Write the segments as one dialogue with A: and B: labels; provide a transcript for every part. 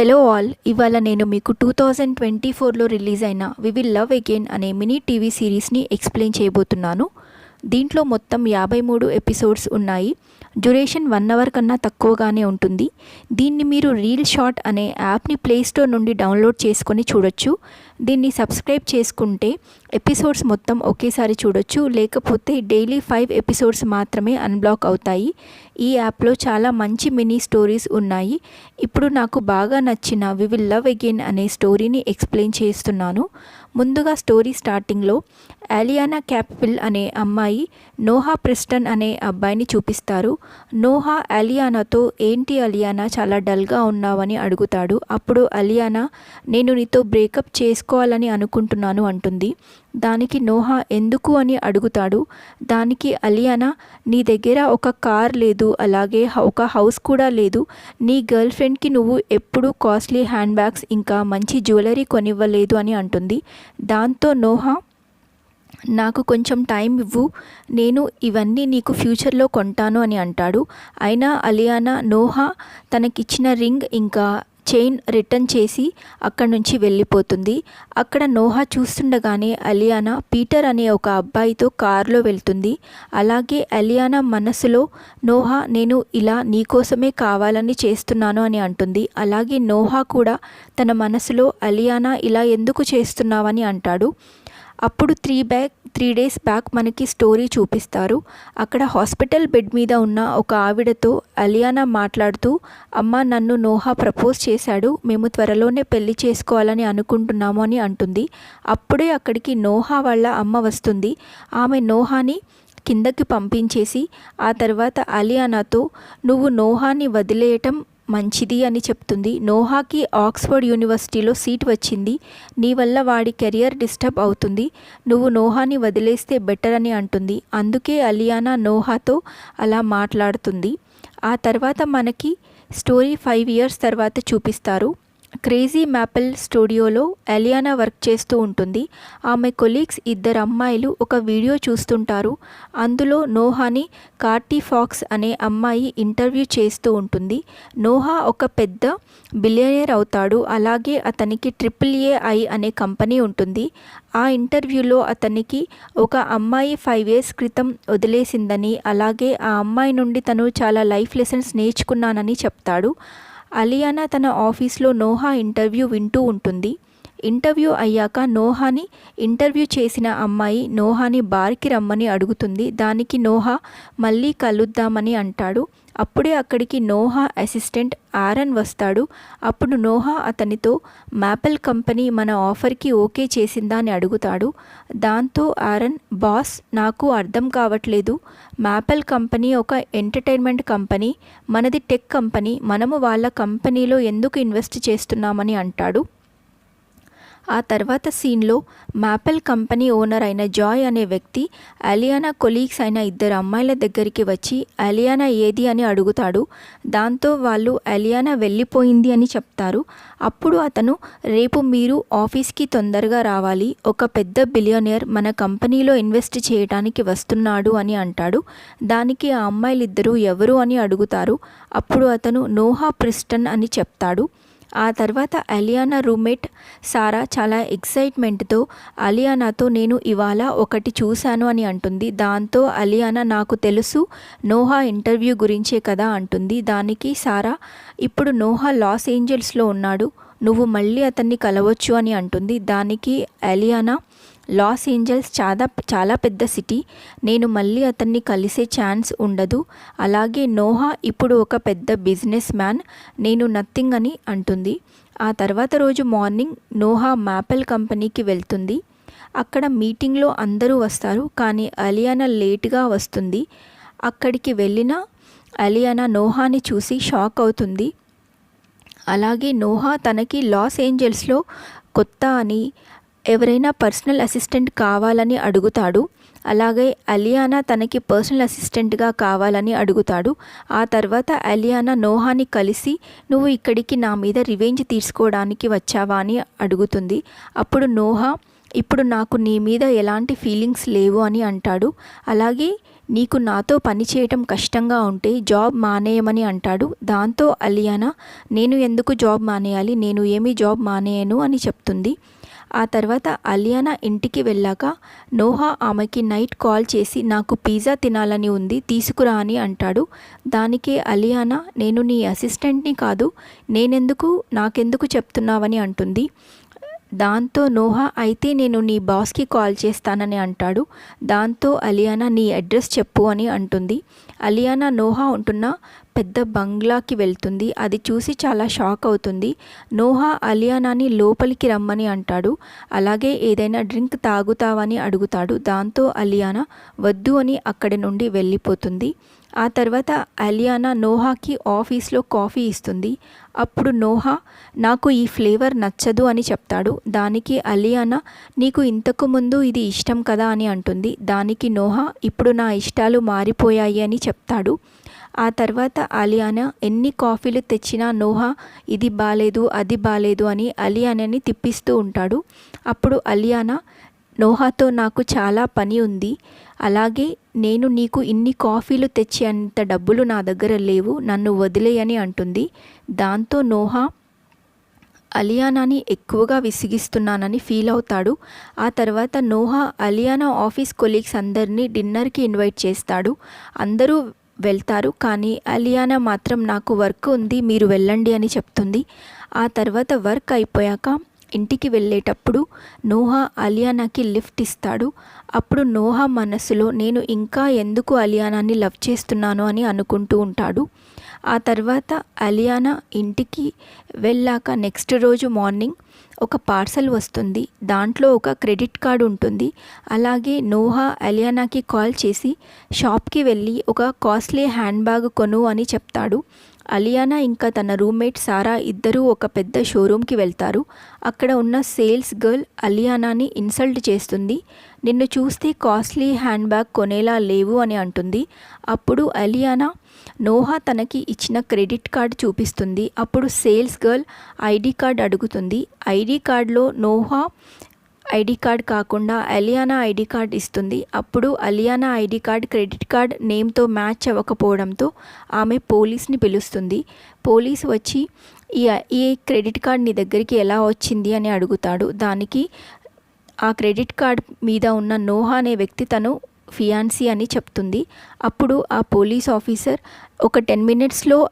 A: Hello all ఇవాళ నేను మీకు టూ థౌజండ్ ట్వంటీ ఫోర్లో రిలీజ్ అయిన వి విల్ లవ్ అగైన్ అనే మినీ టీవీ సిరీస్ని ఎక్స్ప్లెయిన్ చేయబోతున్నాను. దీంట్లో మొత్తం యాభై మూడు ఎపిసోడ్స్ ఉన్నాయి. డ్యూరేషన్ వన్ అవర్ కన్నా తక్కువగానే ఉంటుంది. దీన్ని మీరు రీల్ షాట్ అనే యాప్ని ప్లేస్టోర్ నుండి డౌన్లోడ్ చేసుకొని చూడొచ్చు. దీన్ని సబ్స్క్రైబ్ చేసుకుంటే ఎపిసోడ్స్ మొత్తం ఒకేసారి చూడొచ్చు. లేకపోతే డైలీ ఫైవ్ ఎపిసోడ్స్ మాత్రమే అన్బ్లాక్ అవుతాయి. ఈ యాప్లో చాలా మంచి మినీ స్టోరీస్ ఉన్నాయి. ఇప్పుడు నాకు బాగా నచ్చిన వి విల్ లవ్ అగైన్ అనే స్టోరీని ఎక్స్ప్లెయిన్ చేస్తున్నాను. ముందుగా స్టోరీ స్టార్టింగ్లో ఆలియానా క్యాప్పిల్ అనే అమ్మాయి నోహా ప్రిస్టన్ అనే అబ్బాయిని చూపిస్తారు. నోహా అలియానాతో ఏంటి అలియానా చాలా డల్గా ఉన్నావని అడుగుతాడు. అప్పుడు అలియానా నేను నీతో బ్రేకప్ చేసుకోవాలని అనుకుంటున్నాను అంటుంది. దానికి నోహా ఎందుకు అని అడుగుతాడు. దానికి అలియానా నీ దగ్గర ఒక కార్ లేదు అలాగే ఒక హౌస్ కూడా లేదు. నీ గర్ల్ ఫ్రెండ్కి నువ్వు ఎప్పుడూ కాస్ట్లీ హ్యాండ్ బ్యాగ్స్ ఇంకా మంచి జ్యువెలరీ కొనివ్వలేదు అని అంటుంది. దాంతో నోహా నాకు కొంచెం టైం ఇవ్వు నేను ఇవన్నీ నీకు ఫ్యూచర్లో కొంటాను అని అంటాడు. అయినా అలియానా నోహా తనకిచ్చిన రింగ్ ఇంకా చైన్ రిటర్న్ చేసి అక్కడి నుంచి వెళ్ళిపోతుంది. అక్కడ నోహా చూస్తుండగానే అలియానా పీటర్ అనే ఒక అబ్బాయితో కారులో వెళ్తుంది. అలాగే అలియానా మనసులో నోహా నేను ఇలా నీకోసమే కావాలని చేస్తున్నాను అని అంటుంది. అలాగే నోహా కూడా తన మనసులో అలియానా ఇలా ఎందుకు చేస్తున్నావని అంటాడు. అప్పుడు three back three days back మనకి స్టోరీ చూపిస్తారు. అక్కడ హాస్పిటల్ బెడ్ మీద ఉన్న ఒక ఆవిడతో అలియానా మాట్లాడుతూ అమ్మ నన్ను నోహా ప్రపోజ్ చేశాడు. మేము త్వరలోనే పెళ్ళి చేసుకోవాలని అనుకుంటున్నాము అని అంటుంది. అప్పుడే అక్కడికి నోహా వాళ్ళ అమ్మ వస్తుంది. ఆమె నోహాని కిందకి పంపించేసి ఆ తర్వాత అలియానాతో నువ్వు నోహాని వదిలేయటం మంచిది అని చెప్తుంది. నోహాకి ఆక్స్ఫర్డ్ యూనివర్సిటీలో సీట్ వచ్చింది. నీ వల్ల వాడి కెరియర్ డిస్టర్బ్ అవుతుంది. నువ్వు నోహాని వదిలేస్తే బెటర్ అని అంటుంది. అందుకే అలియానా నోహాతో అలా మాట్లాడుతుంది. ఆ తర్వాత మనకి స్టోరీ ఫైవ్ ఇయర్స్ తర్వాత చూపిస్తారు. క్రేజీ మ్యాపిల్ స్టూడియోలో ఎలియానా వర్క్ చేస్తూ ఉంటుంది. ఆమె కొలీగ్స్ ఇద్దరు అమ్మాయిలు ఒక వీడియో చూస్తుంటారు. అందులో నోహాని కార్టీ ఫాక్స్ అనే అమ్మాయి ఇంటర్వ్యూ చేస్తూ ఉంటుంది. నోహా ఒక పెద్ద బిలియనీర్ అవుతాడు. అలాగే అతనికి ట్రిపుల్ ఏఐ అనే కంపెనీ ఉంటుంది. ఆ ఇంటర్వ్యూలో అతనికి ఒక అమ్మాయి ఫైవ్ ఇయర్స్ క్రితం వదిలేసిందని అలాగే ఆ అమ్మాయి నుండి తను చాలా లైఫ్ లెసన్స్ నేర్చుకున్నానని చెప్తాడు. అలియానా తన ఆఫీస్లో నోహా ఇంటర్వ్యూ వింటూ ఉంటుంది. ఇంటర్వ్యూ అయ్యాక నోహాని ఇంటర్వ్యూ చేసిన అమ్మాయి నోహాని బార్కి రమ్మని అడుగుతుంది. దానికి నోహా మళ్ళీ కలుద్దామని అంటాడు. అప్పుడే అక్కడికి నోహా అసిస్టెంట్ ఆరన్ వస్తాడు. అప్పుడు నోహా అతనితో మ్యాపెల్ కంపెనీ మన ఆఫర్కి ఓకే చేసిందా అని అడుగుతాడు. దాంతో ఆరన్ బాస్ నాకు అర్థం కావట్లేదు. మ్యాపెల్ కంపెనీ ఒక ఎంటర్టైన్మెంట్ కంపెనీ మనది టెక్ కంపెనీ మనము వాళ్ళ కంపెనీలో ఎందుకు ఇన్వెస్ట్ చేస్తున్నామని అంటాడు. ఆ తర్వాత సీన్లో మ్యాపెల్ కంపెనీ ఓనర్ అయిన జాయ్ అనే వ్యక్తి అలియానా కొలీగ్స్ అయిన ఇద్దరు అమ్మాయిల దగ్గరికి వచ్చి అలియానా ఏది అని అడుగుతాడు. దాంతో వాళ్ళు అలియానా వెళ్ళిపోయింది అని చెప్తారు. అప్పుడు అతను రేపు మీరు ఆఫీస్కి తొందరగా రావాలి. ఒక పెద్ద బిలియనియర్ మన కంపెనీలో ఇన్వెస్ట్ చేయడానికి వస్తున్నాడు అని అంటాడు. దానికి ఆ అమ్మాయిలిద్దరూ ఎవరు అని అడుగుతారు. అప్పుడు అతను నోహా ప్రిస్టన్ అని చెప్తాడు. ఆ తర్వాత అలియానా రూమ్మేట్ సారా చాలా ఎక్సైట్మెంట్తో అలియానాతో నేను ఇవాళ ఒకటి చూశాను అని అంటుంది. దాంతో అలియానా నాకు తెలుసు నోహా ఇంటర్వ్యూ గురించే కదా అంటుంది. దానికి సారా ఇప్పుడు నోహా లాస్ ఏంజల్స్లో ఉన్నాడు నువ్వు మళ్ళీ అతన్ని కలవచ్చు అని అంటుంది. దానికి అలియానా లాస్ ఏంజల్స్ చాలా చాలా పెద్ద సిటీ. నేను మళ్ళీ అతన్ని కలిసే ఛాన్స్ ఉండదు. అలాగే నోహా ఇప్పుడు ఒక పెద్ద బిజినెస్ మ్యాన్. నేను నథింగ్ అని అంటుంది. ఆ తర్వాత రోజు మార్నింగ్ నోహా మ్యాపెల్ కంపెనీకి వెళ్తుంది. అక్కడ మీటింగ్లో అందరూ వస్తారు కానీ అలియానా లేట్గా వస్తుంది. అక్కడికి వెళ్ళిన అలియానా నోహాని చూసి షాక్ అవుతుంది. అలాగే నోహా తనకి లాస్ ఏంజల్స్లో కొత్త అని ఎవరైనా పర్సనల్ అసిస్టెంట్ కావాలని అడుగుతాడు అలాగే అలియానా తనకి పర్సనల్ అసిస్టెంట్గా కావాలని అడుగుతాడు. ఆ తర్వాత అలియానా నోహాని కలిసి నువ్వు ఇక్కడికి నా మీద రివెంజ్ తీసుకోవడానికి వచ్చావా? అని అడుగుతుంది. అప్పుడు నోహా ఇప్పుడు నాకు నీ మీద ఎలాంటి ఫీలింగ్స్ లేవు అని అంటాడు. అలాగే నీకు నాతో పని చేయటం కష్టంగా ఉంటే జాబ్ మానేయమని అంటాడు. దాంతో అలియానా నేను ఎందుకు జాబ్ మానేయాలి? నేను ఏమీ జాబ్ మానేయను అని చెప్తుంది. ఆ తర్వాత అలియానా ఇంటికి వెళ్ళాక నోహా ఆమెకి నైట్ కాల్ చేసి నాకు పిజ్జా తినాలని ఉంది తీసుకురా అని అంటాడు. దానికే అలియానా నేను నీ అసిస్టెంట్ని కాదు నేనెందుకు నాకెందుకు చెప్తున్నావని అంటుంది. దాంతో నోహా అయితే నేను నీ బాస్కి కాల్ చేస్తానని అంటాడు. దాంతో అలియానా నీ అడ్రస్ చెప్పు అని అంటుంది. అలియానా నోహా ఉంటున్న పెద్ద బంగ్లాకి వెళ్తుంది. అది చూసి చాలా షాక్ అవుతుంది. నోహా అలియానాని లోపలికి రమ్మని అంటాడు. అలాగే ఏదైనా డ్రింక్ తాగుతావని అడుగుతాడు. దాంతో అలియానా వద్దు అని అక్కడి నుండి వెళ్ళిపోతుంది. ఆ తర్వాత అలియానా నోహాకి ఆఫీస్లో కాఫీ ఇస్తుంది. అప్పుడు నోహా నాకు ఈ ఫ్లేవర్ నచ్చదు అని చెప్తాడు. దానికి అలియానా నీకు ఇంతకు ముందు ఇది ఇష్టం కదా అని అంటుంది. దానికి నోహా ఇప్పుడు నా ఇష్టాలు మారిపోయాయి అని చెప్తాడు. ఆ తర్వాత అలియానా ఎన్ని కాఫీలు తెచ్చినా నోహా ఇది బాలేదు అది బాలేదు అని అలియానాని తిప్పిస్తూ ఉంటాడు. అప్పుడు అలియానా నోహాతో నాకు చాలా పని ఉంది. అలాగే నేను నీకు ఇన్ని కాఫీలు తెచ్చేంత డబ్బులు నా దగ్గర లేవు నన్ను వదిలేయని అంటుంది. దాంతో నోహా అలియానాని ఎక్కువగా విసిగిస్తున్నానని ఫీల్ అవుతాడు. ఆ తర్వాత నోహా అలియానా ఆఫీస్ కొలీగ్స్ అందరినీ డిన్నర్కి ఇన్వైట్ చేస్తాడు. అందరూ వెళ్తారు కానీ అలియానా మాత్రం నాకు వర్క్ ఉంది మీరు వెళ్ళండి అని చెప్తుంది. ఆ తర్వాత వర్క్ అయిపోయాక ఇంటికి వెళ్ళేటప్పుడు నోహా అలియానాకి లిఫ్ట్ ఇస్తాడు. అప్పుడు నోహా మనసులో నేను ఇంకా ఎందుకు అలియానాని లవ్ చేస్తున్నాను అని అనుకుంటూ ఉంటాడు. ఆ తర్వాత అలియానా ఇంటికి వెళ్ళాక నెక్స్ట్ రోజు మార్నింగ్ ఒక పార్సల్ వస్తుంది. దాంట్లో ఒక క్రెడిట్ కార్డు ఉంటుంది. అలాగే నోహా అలియానాకి కాల్ చేసి షాప్కి వెళ్ళి ఒక కాస్ట్లీ హ్యాండ్ బ్యాగ్ కొను అని చెప్తాడు. అలియానా ఇంకా తన రూమ్మేట్ సారా ఇద్దరూ ఒక పెద్ద షోరూమ్కి వెళ్తారు. అక్కడ ఉన్న సేల్స్ గర్ల్ అలియానాని ఇన్సల్ట్ చేస్తుంది. నిన్ను చూస్తే కాస్ట్లీ హ్యాండ్ బ్యాగ్ కొనేలా లేవు అని అంటుంది. అప్పుడు అలియానా నోహా తనకి ఇచ్చిన క్రెడిట్ కార్డ్ చూపిస్తుంది. అప్పుడు సేల్స్ గర్ల్ ఐడి కార్డ్ అడుగుతుంది. ఐడి కార్డులో నోహా ఐడి కార్డ్ కాకుండా అలియానా ఐడి కార్డ్ ఇస్తుంది. అప్పుడు Aliana ID card credit card నేమ్తో match అవ్వకపోవడంతో ఆమె పోలీస్ని పిలుస్తుంది. పోలీస్ వచ్చి ఈ ఈ క్రెడిట్ కార్డ్ నీ దగ్గరికి ఎలా వచ్చింది? అని అడుగుతాడు. దానికి ఆ క్రెడిట్ కార్డ్ మీద ఉన్న నోహా అనే వ్యక్తి తను ఫియాన్సీ అని చెప్తుంది. అప్పుడు ఆ పోలీస్ ఆఫీసర్ ఒక టెన్ మినిట్స్లో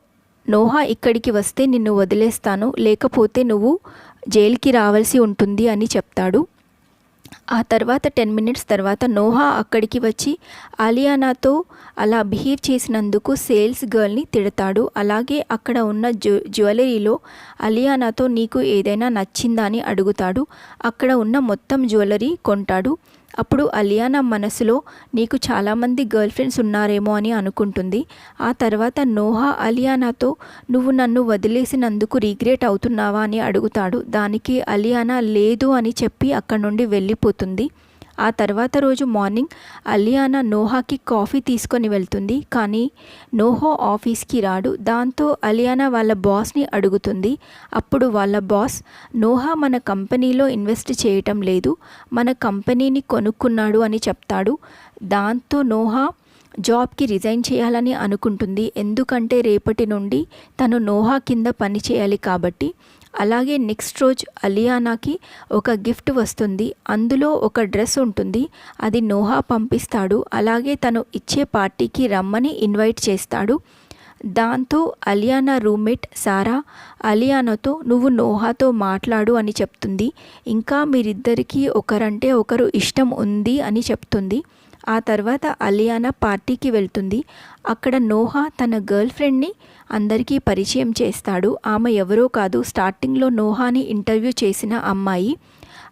A: నోహా ఇక్కడికి వస్తే నిన్ను వదిలేస్తాను. లేకపోతే నువ్వు జైలుకి రావాల్సి ఉంటుంది అని చెప్తాడు. ఆ తర్వాత టెన్ మినిట్స్ తర్వాత నోహా అక్కడికి వచ్చి ఆలియానాతో అలా బిహేవ్ చేసినందుకు సేల్స్ గర్ల్ని తిడతాడు. అలాగే అక్కడ ఉన్న జ్యు జ్యువెలరీలో అలియానాతో నీకు ఏదైనా నచ్చిందా అని అడుగుతాడు. అక్కడ ఉన్న మొత్తం జ్యువెలరీ కొంటాడు. అప్పుడు అలియానా మనసులో నీకు చాలామంది గర్ల్ ఫ్రెండ్స్ ఉన్నారేమో అని అనుకుంటుంది. ఆ తర్వాత నోహా అలియానాతో నువ్వు నన్ను వదిలేసినందుకు రీగ్రేట్ అవుతున్నావా? అని అడుగుతాడు. దానికి అలియానా లేదు అని చెప్పి అక్కడ నుండి వెళ్ళిపోతుంది. ఆ తర్వాత రోజు మార్నింగ్ అలియానా నోహాకి కాఫీ తీసుకొని వెళ్తుంది. కానీ నోహో ఆఫీస్కి రాడు. దాంతో అలియానా వాళ్ళ బాస్ని అడుగుతుంది. అప్పుడు వాళ్ళ బాస్ నోహా మన కంపెనీలో ఇన్వెస్ట్ చేయటం లేదు. మన కంపెనీని కొనుక్కున్నాడు అని చెప్తాడు. దాంతో నోహా జాబ్కి రిజైన్ చేయాలని అనుకుంటుంది. ఎందుకంటే రేపటి నుండి తను నోహా కింద పని చేయాలి కాబట్టి అలాగే నెక్స్ట్ రోజు అలియానాకి ఒక గిఫ్ట్ వస్తుంది. అందులో ఒక డ్రెస్ ఉంటుంది. అది నోహా పంపిస్తాడు. అలాగే తను ఇచ్చే పార్టీకి రమ్మని ఇన్వైట్ చేస్తాడు. దాంతో అలియానా రూమ్మేట్ సారా అలియానాతో నువ్వు నోహాతో మాట్లాడు అని చెప్తుంది. ఇంకా మీరిద్దరికీ ఒకరంటే ఒకరు ఇష్టం ఉంది అని చెప్తుంది. ఆ తర్వాత అలియానా పార్టీకి వెళ్తుంది. అక్కడ నోహా తన గర్ల్ ఫ్రెండ్ని అందరికీ పరిచయం చేస్తాడు. ఆమె ఎవరో కాదు. స్టార్టింగ్లో నోహాని ఇంటర్వ్యూ చేసిన అమ్మాయి.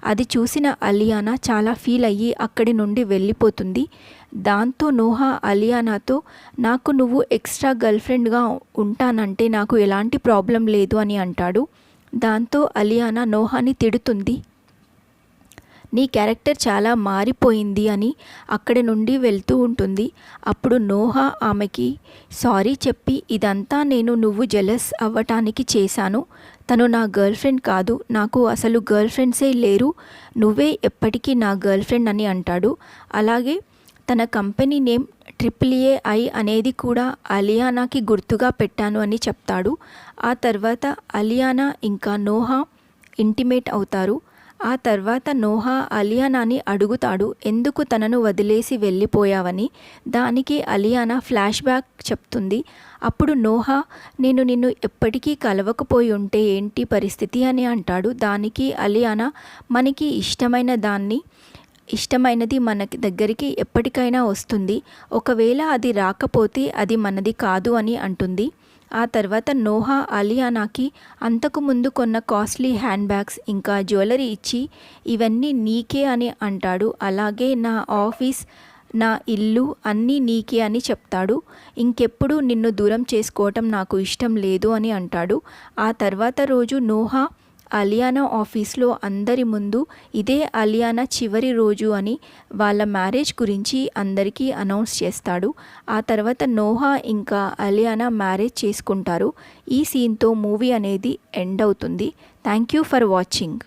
A: అది చూసిన అలియానా చాలా ఫీల్ అయ్యి అక్కడి నుండి వెళ్ళిపోతుంది. దాంతో నోహా అలియానాతో నాకు నువ్వు ఎక్స్ట్రా గర్ల్ ఫ్రెండ్గా ఉంటానంటే నాకు ఎలాంటి ప్రాబ్లం లేదు అని అంటాడు. దాంతో అలియానా నోహాని తిడుతుంది. నీ క్యారెక్టర్ చాలా మారిపోయింది అని అక్కడి నుండి వెళ్తూ ఉంటుంది. అప్పుడు నోహా ఆమెకి సారీ చెప్పి ఇదంతా నేను నువ్వు జెలస్ అవ్వటానికి చేశాను. తను నా గర్ల్ ఫ్రెండ్ కాదు. నాకు అసలు గర్ల్ ఫ్రెండ్సే లేరు. నువ్వే ఎప్పటికీ నా గర్ల్ ఫ్రెండ్ అని అంటాడు. అలాగే తన company name triple A I అనేది కూడా అలియానాకి గుర్తుగా పెట్టాను అని చెప్తాడు. ఆ తర్వాత అలియానా ఇంకా నోహా ఇంటిమేట్ అవుతారు. ఆ తర్వాత నోహా అలియానాని అడుగుతాడు ఎందుకు తనను వదిలేసి వెళ్ళిపోయావని? దానికి అలియానా ఫ్లాష్ బ్యాక్ చెప్తుంది అప్పుడు నోహా నేను నిన్ను ఎప్పటికీ కలవకపోయి ఉంటే ఏంటి పరిస్థితి? అని అంటాడు. దానికి అలియానా మనకి ఇష్టమైన దాన్ని ఇష్టమైనది మన దగ్గరికి ఎప్పటికైనా వస్తుంది. ఒకవేళ అది రాకపోతే అది మనది కాదు అని అంటుంది. ఆ తర్వాత నోహా అలియానాకి అంతకు ముందు కొన్న కాస్ట్లీ హ్యాండ్ బ్యాగ్స్ ఇంకా జ్యువెలరీ ఇచ్చి ఇవన్నీ నీకే అని అంటాడు. అలాగే నా ఆఫీస్ నా ఇల్లు అన్నీ నీకే అని చెప్తాడు. ఇంకెప్పుడు నిన్ను దూరం చేసుకోవటం నాకు ఇష్టం లేదు అని అంటాడు. ఆ తర్వాత రోజు నోహా అలియానా ఆఫీస్లో అందరి ముందు ఇదే అలియానా చివరి రోజు అని వాళ్ళ మ్యారేజ్ గురించి అందరికీ అనౌన్స్ చేస్తాడు. ఆ తర్వాత నోహా ఇంకా అలియానా మ్యారేజ్ చేసుకుంటారు. ఈ సీన్తో మూవీ అనేది ఎండ్ అవుతుంది. Thank you for watching.